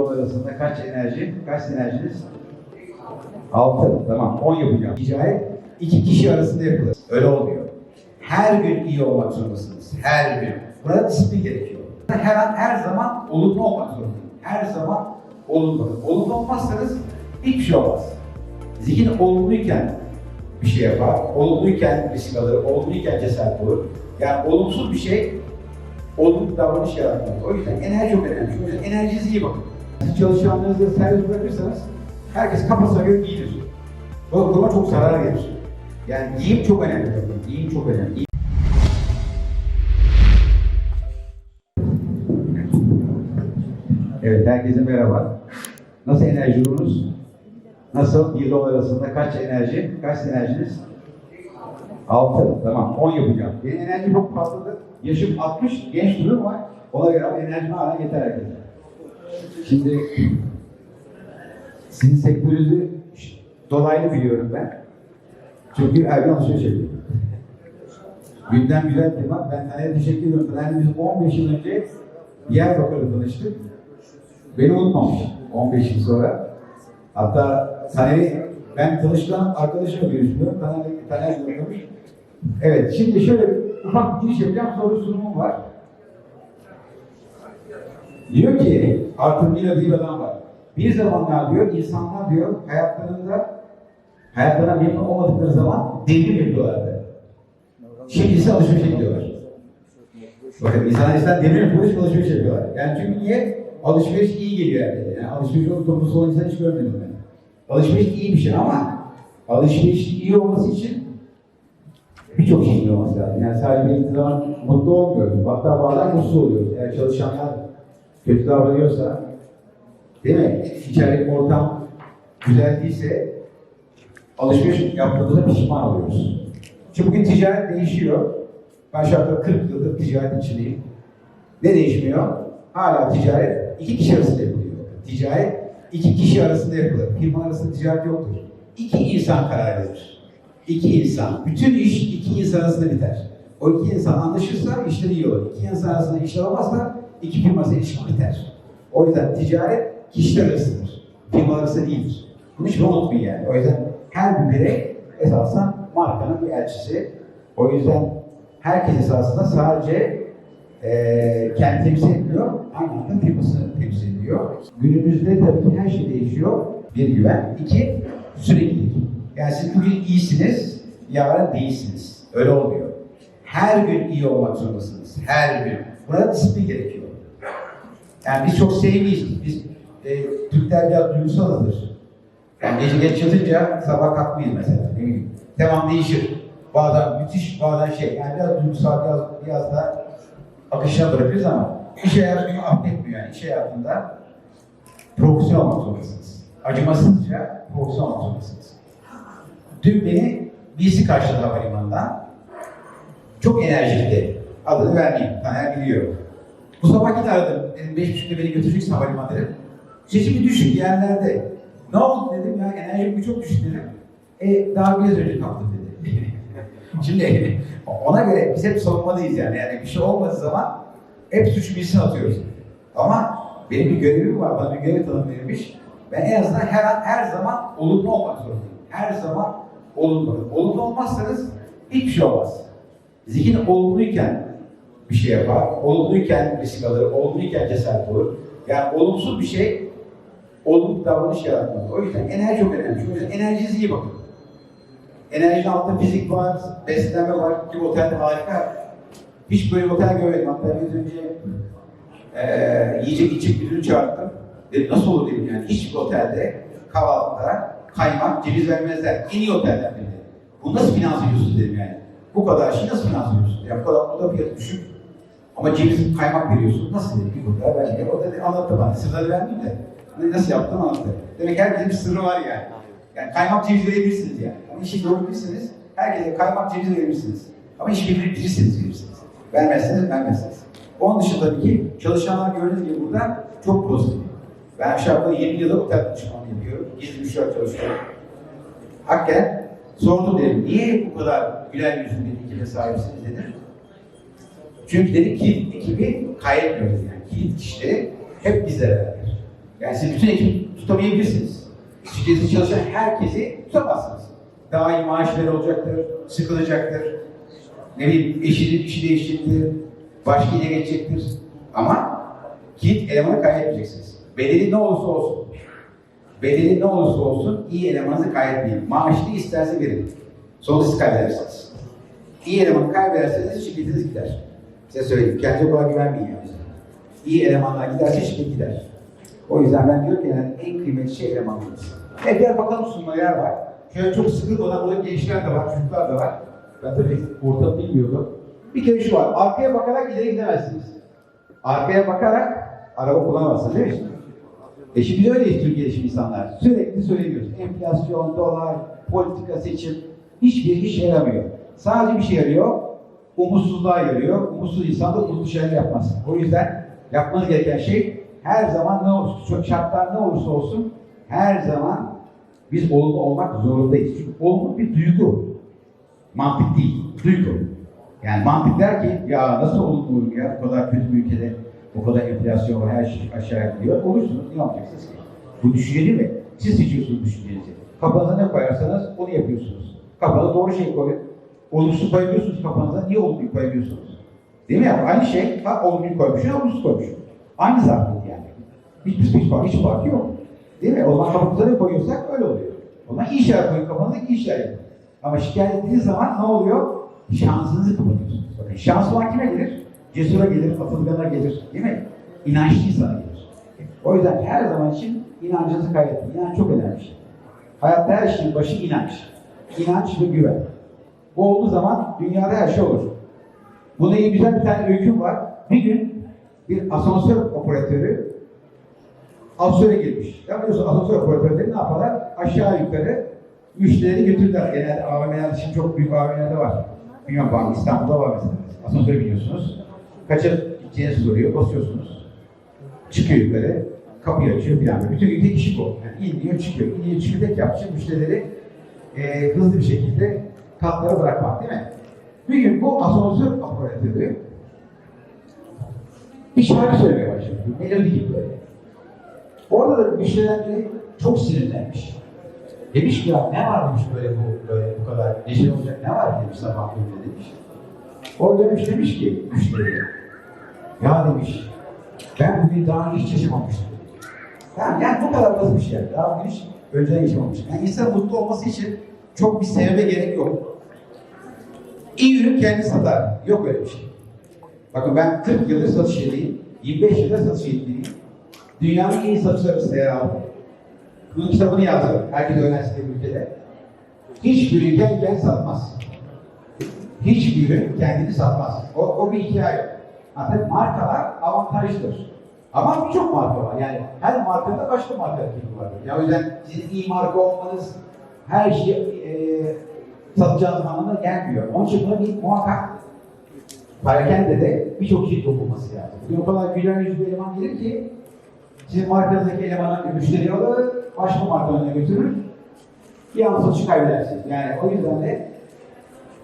dolar arasında kaç enerji, kaç enerjiniz? 6. Tamam. 10 yapacağım. Ticaret iki kişi arasında yapılır. Öyle olmuyor. Her gün iyi olmak zorundasınız. Her gün. Burada disiplin gerekiyor. Her an, her zaman olumlu olmak zorundayım. Her zaman olumlu. Olumlu olmazsanız hiçbir şey olmaz. Zihin olumluyken bir şey yapar. Olumluyken risk alır. Olumluyken cesaret olur. Yani olumsuz bir şey olumlu davranış yaratmaz. O yüzden enerji önemli. O yüzden enerjinize iyi bakın. Çalışanlarınızı servis bırakırsanız herkes kafasına göre giyinir. Bu çok zarar gelir. Yani giyim çok önemli. Giyim çok önemli. Evet, herkese merhaba. Nasıl enerji durumunuz? Nasıl? 1 dolar arasında kaç enerji? Kaç enerjiniz? 6. Tamam. 10 yapacağım. Benim enerjim çok fazladır. Yaşım 60. Genç durum var. Ona göre ama enerjim hala yeter herkese. Şimdi sizin sektörünüzü dolaylı biliyorum ben. Çünkü gün alışveriş yapıyorum. Gündem güzel tema. Ben Taner'e teşekkür ediyorum. Taner'le biz 15 yıl önce Diyarbakır'da tanıştık. Beni unutmamış 15 yıl sonra. Hatta Taner'i ben tanıştığım arkadaşımla görüşmüyorum. Taner, Taner görüşmüş. Evet, şimdi şöyle ufak bir giriş yapacağım. Soru sunumum var. Diyor ki, Arthur Miller diye bir adam var. Bir zamanlar diyor, insanlar diyor, hayatlarında hayatlarına memnun olmadıkları zaman devrim yapıyorlardı. Şimdi ise alışverişe gidiyorlar. Bakın insanlar ise demir yapıyorlar, alışveriş yapıyorlar. Yani çünkü niye? Alışveriş iyi geliyor herkese. Yani alışveriş olup toplumsal olan insan hiç görmedim ben. Alışveriş iyi bir şey ama alışveriş iyi olması için birçok şey olması lazım. Yani sadece bir zaman mutlu olmuyoruz. Hatta bazen mutsuz oluyoruz. Eğer çalışanlar kötü davranıyorsa, değil mi? İçerideki ortam güzel değilse alışveriş yaptığımızda pişman oluyoruz. Şimdi bugün ticaret değişiyor. Ben anda 40 yıldır ticaret içindeyim. Ne değişmiyor? Hala ticaret iki kişi arasında yapılıyor. Ticaret iki kişi arasında yapılır. Firma arasında ticaret yoktur. İki insan karar verir. İki insan. Bütün iş iki insan arasında biter. O iki insan anlaşırsa işler iyi olur. İki insan arasında işler olmazsa iki firma arasında ilişki biter. O yüzden ticaret kişiler arasındadır. Firma arasında değildir. Bunu hiç unutmayın yani. O yüzden her bir birey esasen markanın bir elçisi. O yüzden herkes esasında sadece eee kendi temsil etmiyor, aynı anda firmasını temsil ediyor. Günümüzde tabii ki her şey değişiyor. Bir güven. İki, süreklilik. Yani siz bugün iyisiniz, yarın değilsiniz. Öyle olmuyor. Her gün iyi olmak zorundasınız. Her gün. Buna disiplin gerekiyor. Yani biz çok sevmeyiz. Biz e, Türkler biraz duygusalızdır. Yani gece geç yatınca sabah kalkmayız mesela. Tamam değişir. Bazen müthiş, bazen şey. Yani biraz duygusal, biraz, biraz da akışına bırakırız ama iş hayatını affetmiyor yani. İş hayatında profesyonel olmak zorundasınız. Acımasızca profesyonel olmak zorundasınız. Dün beni birisi karşıladı havalimanından. Çok enerjikti. Adını vermeyeyim. Taner biliyor. Bu sabah yine aradım. Dedim beş buçukta beni götüreceksin havalimanı dedim. Sesimi düşük yerlerde. Ne oldu dedim ya enerjim çok düşük dedim. E daha biraz önce kalktım dedi. Şimdi ona göre biz hep savunmalıyız yani. Yani bir şey olmadığı zaman hep suç birisine atıyoruz. Ama benim bir görevim var. Bana bir görev tanım verilmiş. Ben en azından her an, her zaman olumlu olmak zorundayım. Her zaman olumlu. Olumlu olmazsanız hiçbir şey olmaz. Zihin olumluyken bir şey yapar. Olumluyken risk alır. Olumluyken cesaret olur. Yani olumsuz bir şey olumlu davranış yaratmaz. O yüzden enerji çok önemli. O yüzden enerjinize iyi bakın. Enerjinin altında fizik var, beslenme var. Bir otelde harika. Hiç böyle otel görmedim. Hatta biraz önce eee yiyecek içecek bir ürün çağırdım. Dedim nasıl olur dedim yani. Hiçbir otelde kahvaltıda kaymak, ceviz vermezler. En iyi oteller dedi. Bunu nasıl finanse ediyorsunuz dedim yani. Bu kadar şey nasıl finanse ediyorsunuz? Ya bu kadar, bu da fiyatı düşük. Ama ceviz kaymak veriyorsun. Nasıl dedim? Bir burada ben de. O dedi, anlattı bana. Sırları vermeyeyim de. Hani nasıl yaptığını anlattı. Demek herkesin bir sırrı var yani. Yani kaymak ceviz verebilirsiniz yani. Ama işi görebilirsiniz. Herkese kaymak ceviz verebilirsiniz. Ama işi bilirsiniz verirsiniz. Vermezseniz vermezsiniz. Onun dışında tabii ki çalışanlar gördüğünüz gibi burada çok pozitif. Ben aşağı yukarı 20 yılda otel danışmanlığı yapıyorum. Gizli müşteri çalışıyorum. Hakikaten sordum dedim. Niye bu kadar güler yüzlü bir ekibe sahipsiniz dedim. Çünkü dedim kilit ekibi kaybetmiyoruz yani. Kilit kişileri hep bizle beraber. Yani siz bütün ekibi tutamayabilirsiniz. Şirkette çalışan herkesi tutamazsınız. Daha iyi maaşları olacaktır, sıkılacaktır. Ne bileyim eşinin işi değişecektir, başka yere geçecektir. Ama kilit elemanı kaybetmeyeceksiniz. Bedeli ne olursa olsun. Bedeli ne olursa olsun iyi elemanınızı kaybetmeyin. Maaşını isterse verin. Sonra siz kaybedersiniz. İyi elemanı kaybederseniz şirketiniz gider. Size söyleyeyim. Kendinize kolay güvenmeyin yani. İyi elemanlar giderse şirket gider. O yüzden ben diyorum ki yani en kıymetli şey elemanlarınız. E gel bakalım sunma yer var. Şöyle çok sıkılmadan burada gençler de var, çocuklar da var. Ben tabii ortamı bilmiyordum. Bir kere şu var, arkaya bakarak ileri gidemezsiniz. Arkaya bakarak araba kullanamazsınız değil mi? E şimdi öyleyiz Türkiye'de şimdi insanlar. Sürekli söylüyoruz. Enflasyon, dolar, politika, seçim hiçbir işe yaramıyor. Sadece bir şey yarıyor. Umutsuzluğa yarıyor. Umutsuz insan da umutlu şeyler yapmaz. O yüzden yapmanız gereken şey her zaman ne olursa, şartlar ne olursa olsun her zaman biz olumlu olmak zorundayız. Çünkü olumlu bir duygu. Mantık değil, duygu. Yani mantık der ki ya nasıl olumlu ya bu kadar kötü bir ülkede bu kadar enflasyon var, her şey aşağıya gidiyor. Olursunuz, ne yapacaksınız ki? Bu düşünce değil mi? Siz seçiyorsunuz düşüncenizi. Kafanıza ne koyarsanız onu yapıyorsunuz. Kafanıza doğru şey koyun. Olumsuz koyuyorsunuz kafanıza, niye olumluyu koyuyorsunuz? Değil mi ya? Aynı şey, ha olumluyu koymuşsun, olumsuz koymuşsun. Aynı zahmet yani. Hiçbir hiç fark, hiç farkı yok. Değil mi? O zaman kafamıza koyuyorsak öyle oluyor. O zaman iyi şeyler koyun kafanıza, iyi şeyler yapın. Ama şikayet ettiğiniz zaman ne oluyor? Şansınızı kapatıyorsunuz. Bakın şans olan kime gelir? Cesura gelir, atılgana gelir. Değil mi? İnançlı insana gelir. O yüzden her zaman için inancınızı kaybetmeyin. İnanç çok önemli bir şey. Hayatta her şeyin başı inanç. İnanç ve güven. Bu olduğu zaman dünyada her şey olur. Buna iyi güzel bir tane öyküm var. Bir gün bir asansör operatörü asansöre girmiş. Ya biliyorsun asansör operatörleri ne yaparlar? Aşağı yukarı müşterileri götürdüler. Genelde AVM'lerde şimdi çok büyük AVM'lerde var. Bilmiyorum var? İstanbul'da var mesela. Asansöre biniyorsunuz. Kaça gideceğinizi soruyor. Basıyorsunuz. Çıkıyor yukarı. Kapıyı açıyor anda. Bütün gün tek işi bu. Yani iniyor çıkıyor. İniyor çıkıyor. Tek yapışı müşterileri e, hızlı bir şekilde katlara bırakmak değil mi? Bir gün bu asansör operatörü bir şarkı söylemeye başladı. Melodi gibi böyle. Orada da müşteriler biri çok sinirlenmiş. Demiş ki ya ne var demiş böyle bu böyle bu kadar neşeli olacak ne var demiş sabah böyle demiş. O demiş demiş ki müşteriye ya demiş ben bugün daha önce hiç yaşamamıştım. Tamam yani bu kadar basit bir şey. Daha bugün hiç önceden yaşamamıştım. Yani insan mutlu olması için çok bir sebebe gerek yok. İyi ürün kendi satar. Yok öyle bir şey. Bakın ben 40 yıldır satış yeriyim. 25 yıldır satış yeriyim. Dünyanın en iyi satışları siteye aldım. Bunun kitabını yazdım. Herkes öğrensin bu ülkede. Hiçbir ürün kendi satmaz. Hiçbir ürün kendini satmaz. O, o bir hikaye. Hatta markalar avantajlıdır. Ama birçok marka var. Yani her markada başka marka rakibi vardır. Ya o yüzden sizin iyi marka olmanız her şeyi e, satacağınız anlamına gelmiyor. Onun için buna bir muhakkak Parakende de birçok şey dokunması lazım. Bugün o kadar güler yüzlü eleman gelir ki sizin markanızdaki elemanın müşteri alır, başka marka önüne götürür. Bir an satışı kaybedersiniz. Yani o yüzden de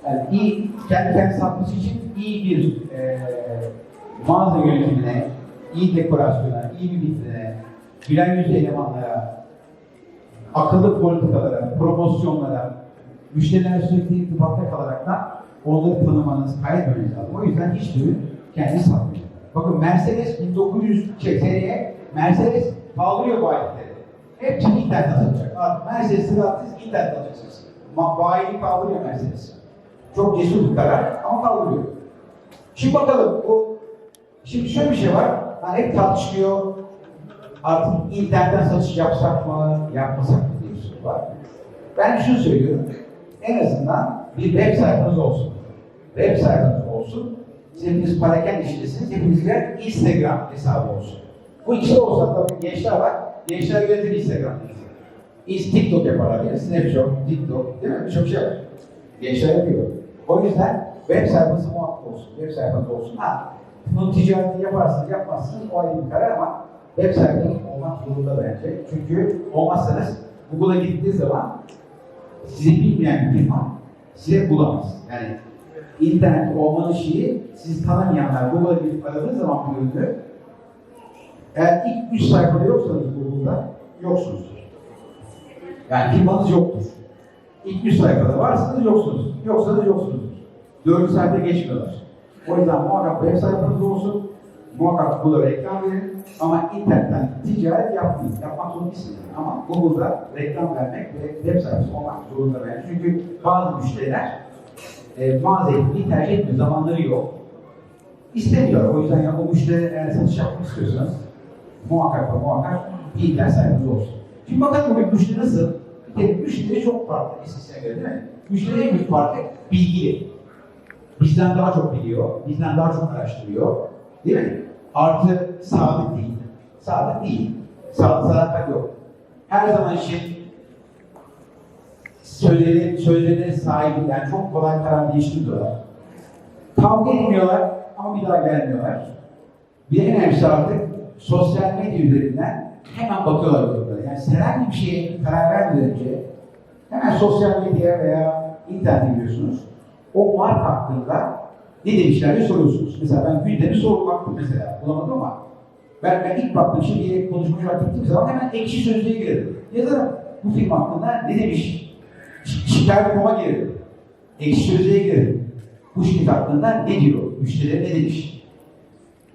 yani iyi, kendi kendi satması için iyi bir e, mağaza yönetimine, iyi dekorasyona, iyi bir vitrine, gülen yüzlü elemanlara, akıllı politikalara, promosyonlara, müşterilerle sürekli irtibatta kalarak da onları tanımanız, kaybetmeniz lazım. O yüzden hiç ürün kendini satmıyor. Bakın Mercedes 1900 şey, seneye Mercedes kaldırıyor bayilikleri. Hepsini internet satacak. Artık Mercedes sıratsız internet alacaksınız. Ma bayiliği kaldırıyor Mercedes. Çok cesur bir karar ama kaldırıyor. Şimdi bakalım bu Şimdi şöyle bir şey var. Hani hep tartışılıyor. Artık internetten satış yapsak mı, yapmasak mı diye bir soru var. Ben şunu söylüyorum. En azından bir web sayfanız olsun. Web sayfanız olsun. Hepiniz parakende işindesiniz. Hepinizde Instagram hesabı olsun. Bu ikisi olsa tabii gençler var. Gençler yönetir Instagram'da. İz TikTok yaparlar mi? Snapchat, TikTok değil mi? Birçok şey var. Gençler yapıyor. O yüzden web sayfası muhakkak olsun. Web sayfası olsun. Ha, bunu ticareti yaparsınız, yapmazsınız o ayrı bir karar ama web sayfanız olmak zorunda bence. Çünkü olmazsanız Google'a gittiğiniz zaman sizi bilmeyen firma size bulamaz. Yani internet olmanın şeyi sizi tanımayanlar Google'a gidip aradığınız zaman bir ürünü Eğer ilk üç sayfada yoksanız Google'da yoksunuzdur. Yani firmanız yoktur. İlk üç sayfada varsanız yoksunuz. Yoksanız yoksunuzdur. Dördüncü sayfada geçmiyorlar. O yüzden muhakkak web sayfanız olsun. Muhakkak burada reklam verin. Ama internetten ticaret yapmayın. Yapmak zorundasınız. Ama Google'da reklam vermek ve web sayfası olmak zorunda bence. Çünkü bazı müşteriler e, mağazayı tercih etmiyor. Zamanları yok. İstemiyorlar. O yüzden ya o müşteri eğer satış yapmak istiyorsanız muhakkak ve muhakkak bir internet sayfanız olsun. Şimdi bakalım bugün müşteri nasıl? Bir kere müşteri çok farklı eskisine göre değil mi? Müşteri en büyük farkı bilgili. Bizden daha çok biliyor, bizden daha çok araştırıyor. Değil mi? Artı sadık değil. Sadık değil. Sadık sadakat yok. Her zaman için sözleri, sözlerine sahibi, yani çok kolay karar değiştiriyorlar. Kavga etmiyorlar ama bir daha gelmiyorlar. Bir en önemlisi artık sosyal medya üzerinden hemen bakıyorlar durumlara. Yani herhangi bir şeye karar vermeden önce hemen sosyal medya veya internete giriyorsunuz. O marka hakkında ne demişler diye soruyorsunuz. Mesela ben gündemi sorup baktım mesela. Bulamadım ama ben, ben ilk baktım şimdi bir konuşmacı var gittiğim zaman hemen ekşi sözlüğe girerim. Yazarım bu film hakkında ne demiş? Şi- Şikayet.com'a girerim. Ekşi sözlüğe girerim. Bu şirket hakkında ne diyor? Müşterileri ne demiş?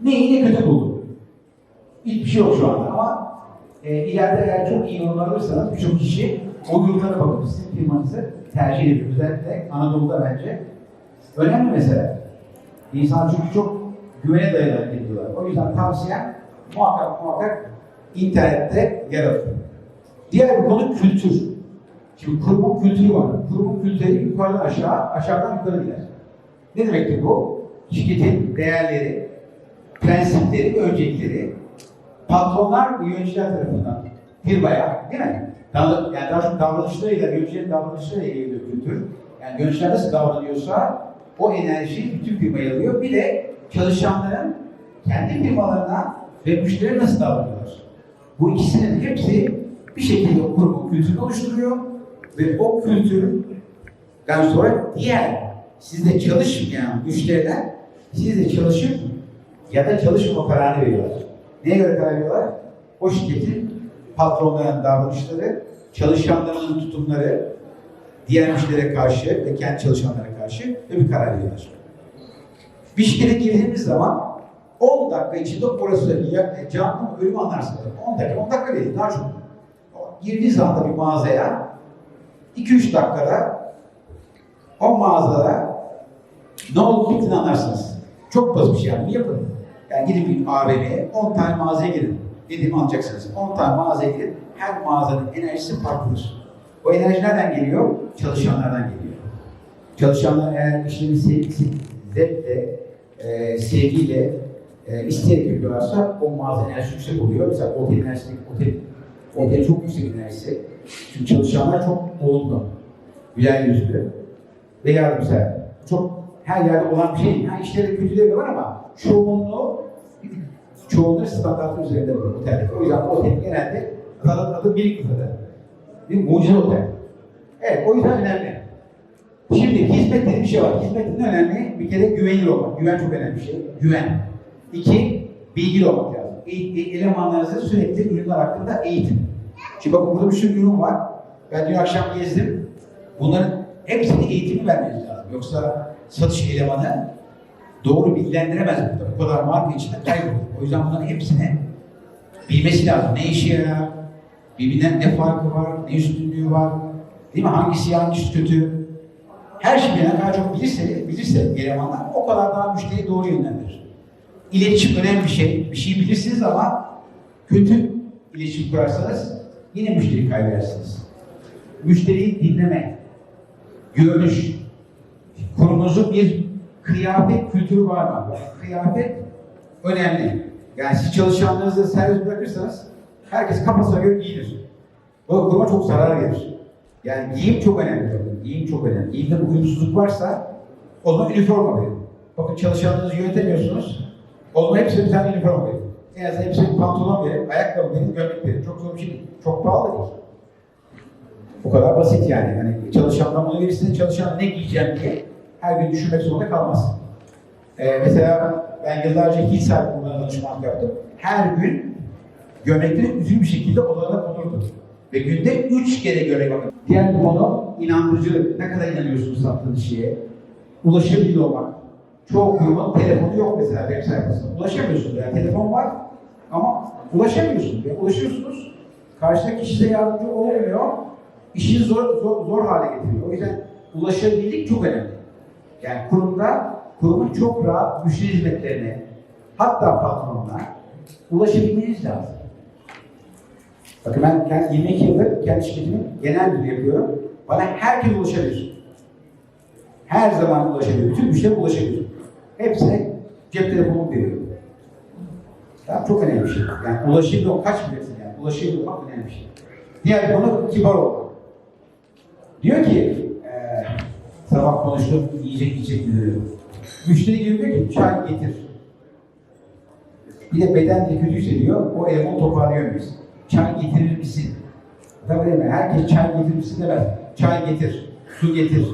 Neyi ne kötü buldu? Hiçbir şey yok şu anda ama e, ileride eğer çok iyi yorumlar alırsanız birçok kişi o yorumlara bakıp sizin firmanızı tercih ediyor. Özellikle Anadolu'da bence. Önemli mesele. İnsan çünkü çok güvene hareket ediyorlar. O yüzden tavsiyem muhakkak muhakkak internette yer alın. Diğer bir konu kültür. Şimdi kurumun kültürü var. Kurumun kültürü yukarıdan aşağı, aşağıdan yukarı gider. Ne demektir bu? Şirketin değerleri, prensipleri, öncelikleri patronlar ve yöneticiler tarafından firmaya, değil mi? Yani daha çok davranışlarıyla, yöneticilerin davranışlarıyla ilgili bir kültür. Yani yöneticiler nasıl davranıyorsa o enerji bütün firmaya alıyor. Bir de çalışanların kendi firmalarına ve müşterilere nasıl davranıyorlar? Bu ikisinin hepsi bir şekilde kurumun kültürünü oluşturuyor ve o kültürden sonra diğer sizde çalışmayan müşteriler sizde çalışıp ya da çalışmama kararı veriyorlar. Neye göre karar veriyorlar? O şirketin patronların davranışları, çalışanların tutumları, diğer müşterilere karşı ve kendi çalışanlara karşı ve bir karar veriyorlar. Bir şirkete girdiğimiz zaman 10 dakika içinde orası canlı ölüm anlarsınız. 10 dakika, 10 dakika değil, daha çok. Girdiğiniz anda bir mağazaya 2-3 dakikada o mağazada ne olup bittiğini anlarsınız. Çok basit bir şey yani. Yapın. Yani gidin bir AVM'ye 10 tane mağazaya girin. Dediğimi alacaksınız. 10 tane mağazaya girin. Her mağazanın enerjisi farklıdır. O enerji nereden geliyor? Çalışanlardan geliyor. Çalışanlar eğer işlerini zevkle, e, sevgiyle, e, isteyerek yapıyorlarsa o mağaza enerjisi yüksek oluyor. Mesela otel enerjisi, otel, otel çok yüksek enerjisi. Çünkü çalışanlar çok olumlu, güler yüzlü ve yardımsever. Çok her yerde olan bir şey. Ha, işleri kötüleri de var ama çoğunluğu çoğunluğu standartın üzerinde bu otel. O yüzden otel genelde adı, adı bir kıtada. Bir mucize otel. Evet, o yüzden önemli. Şimdi hizmet dediğim bir şey var. Hizmetin önemli. Bir kere güvenilir olmak. Güven çok önemli bir şey. Güven. İki, bilgili olmak lazım. E, e, elemanlarınızı sürekli ürünler hakkında eğitin. Şimdi bakın burada bir sürü ürün var. Ben dün akşam gezdim. Bunların hepsini eğitimi vermeniz lazım. Yoksa satış elemanı doğru bilgilendiremez burada. Bu kadar marka içinde kaybolur. O yüzden bunların hepsini bilmesi lazım. Ne işe yarar, birbirinden ne farkı var, ne üstünlüğü var, değil mi? Hangisi hangisi kötü. Her şeyi ne kadar çok bilirse, bilirse elemanlar o kadar daha müşteriyi doğru yönlendirir. İletişim önemli bir şey. Bir şeyi bilirsiniz ama kötü iletişim kurarsanız yine müşteri kaybedersiniz. Müşteriyi dinleme, görünüş, kurumunuzun bir kıyafet kültürü var mı? Kıyafet önemli. Yani siz çalışanlarınızı servis bırakırsanız herkes kafasına göre giyinir. O kuruma çok zarar gelir. Yani giyim çok önemli. Giyim çok önemli. Giyimde bir uyumsuzluk varsa o zaman üniforma verin. Bakın çalışanlarınızı yönetemiyorsunuz. O zaman hepsine bir tane üniforma verin. En azından hepsine bir pantolon verin, ayakkabı verin, gömlek verin. Çok zor bir şey değil. Çok pahalı değil. Bu kadar basit yani. Hani çalışandan bunu verirsiniz, çalışan ne giyeceğim diye her gün düşünmek zorunda kalmaz. Ee, mesela ben yıllarca Hilsal bundan danışmanlık yaptım. Her gün Gömlekleri üzgün bir şekilde odalara konurdu. Ve günde üç kere gömlek bakın. Diğer konu inandırıcılık. Ne kadar inanıyorsunuz sattığınız şeye? Ulaşabilir olmak. Çoğu kurumun telefonu yok mesela web sayfasında. Ulaşamıyorsunuz. Yani telefon var ama ulaşamıyorsunuz. Yani ulaşıyorsunuz. Karşıdaki kişi size yardımcı olmuyor. İşini zor, zor, zor hale getiriyor. O yüzden ulaşabilirlik çok önemli. Yani kurumda kurumun çok rahat müşteri hizmetlerine hatta patronuna ulaşabilmeniz lazım. Bakın ben kendi 22 yıldır kendi şirketimin genel müdürü yapıyorum. Bana herkes ulaşabilir. Her zaman ulaşabilir. Bütün müşteri ulaşabilir. Hepsine cep telefonumu veriyorum. Ya çok önemli bir şey. Yani ulaşabilir o kaç bilirsin yani. Ulaşabilir olmak önemli bir şey. Diğer konu kibar olmak. Diyor ki, eee sabah konuştum, yiyecek yiyecek diyor. Müşteri geliyor diyor ki, çay getir. Bir de beden de kötü hissediyor, o elemanı toparlıyor muyuz? Çay getirir misin? Tabii değil mi? Herkes çay getirir misin demez. Çay getir, su getir.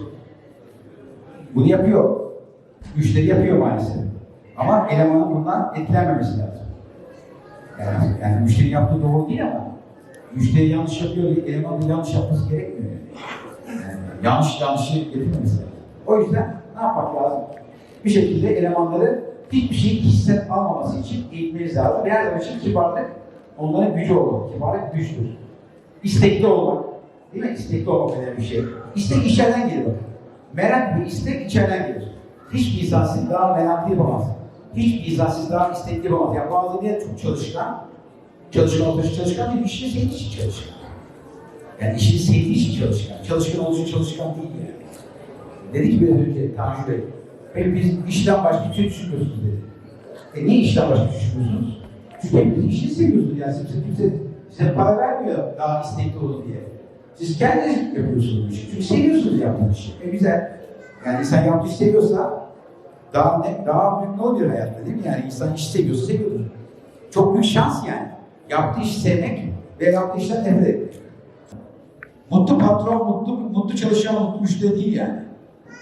Bunu yapıyor. Müşteri yapıyor maalesef. Ama elemanın bundan etkilenmemesi lazım. Yani, yani müşteri yaptığı doğru değil ama müşteri yanlış yapıyor diye elemanın yanlış yapması gerekmiyor. Yani. Yanlış yanlışı getirmemesi lazım. O yüzden ne yapmak lazım? Bir şekilde elemanları hiçbir şey kişisel almaması için eğitmeniz lazım. Her zaman için kibarlık onların gücü olur. Kibarlık güçtür. İstekli olmak. Değil mi? İstekli olmak önemli bir şey. İstek içeriden gelir bakın. Merak bir istek içeriden gelir. Hiçbir insan sizi daha meraklı yapamaz. Hiçbir insan sizi daha istekli yapamaz. Yani bazı diye çok çalışkan, çalışkan olduğu için çalışkan değil, işini sevdiği için çalışkan. Yani işini sevdiği için çalışkan. Çalışkan olduğu için çalışkan değil yani. Dedi ki biraz önce Tanju Bey, hep biz işten başka bir şey düşünmüyorsunuz dedi. E niye işten başka düşünmüyorsunuz? Hepiniz işini seviyorsunuz yani. Size kimse size para vermiyor daha istekli olun diye. Siz kendiniz yapıyorsunuz bu işi. Çünkü seviyorsunuz yaptığınız işi. E güzel. Yani insan yaptığı işi seviyorsa daha ne, daha büyük ne oluyor hayatta değil mi? Yani insan işi seviyorsa seviyordur. Çok büyük şans yani. Yaptığı işi sevmek ve yaptığı işten nefret etmek. Mutlu patron, mutlu, mutlu çalışan, mutlu müşteri değil yani.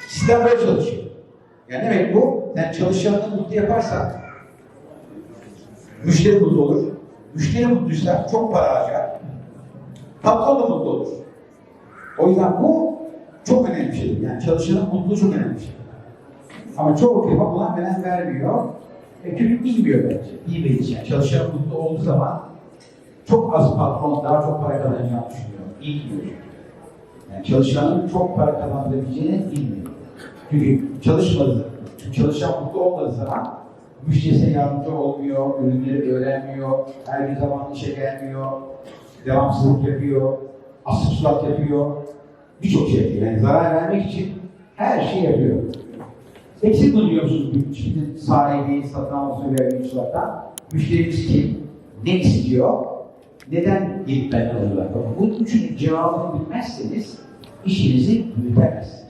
Sizden böyle çalışıyor. Yani demek bu, yani çalışanını mutlu yaparsan müşteri mutlu olur. Müşteri mutluysa çok para harcar. Patron da mutlu olur. O yüzden bu çok önemli bir şey. Yani çalışanın mutluluğu çok önemli bir şey. Ama çoğu firma buna önem vermiyor. Ve çünkü bilmiyor bence. Bilmediği için. Yani çalışan mutlu olduğu zaman çok az patron daha çok para kazanacağını düşünüyor. Bilmiyor. Yani çalışanın çok para kazanabileceğini bilmiyor. Çünkü çalışmadığı, çünkü çalışan mutlu olmadığı zaman müşterisine yardımcı olmuyor, ürünleri öğrenmiyor, her gün zamanlı işe gelmiyor, devamsızlık yapıyor, asıp sulat yapıyor, birçok şey yapıyor. Yani zarar vermek için her şey yapıyor. Eksik bulunuyor musunuz şimdi sahibi, satın alması ve yöneticilerden? Müşterimiz kim? Ne istiyor? Neden gelip benden alıyorlar? Bu üçünün cevabını bilmezseniz işinizi büyütemezsiniz.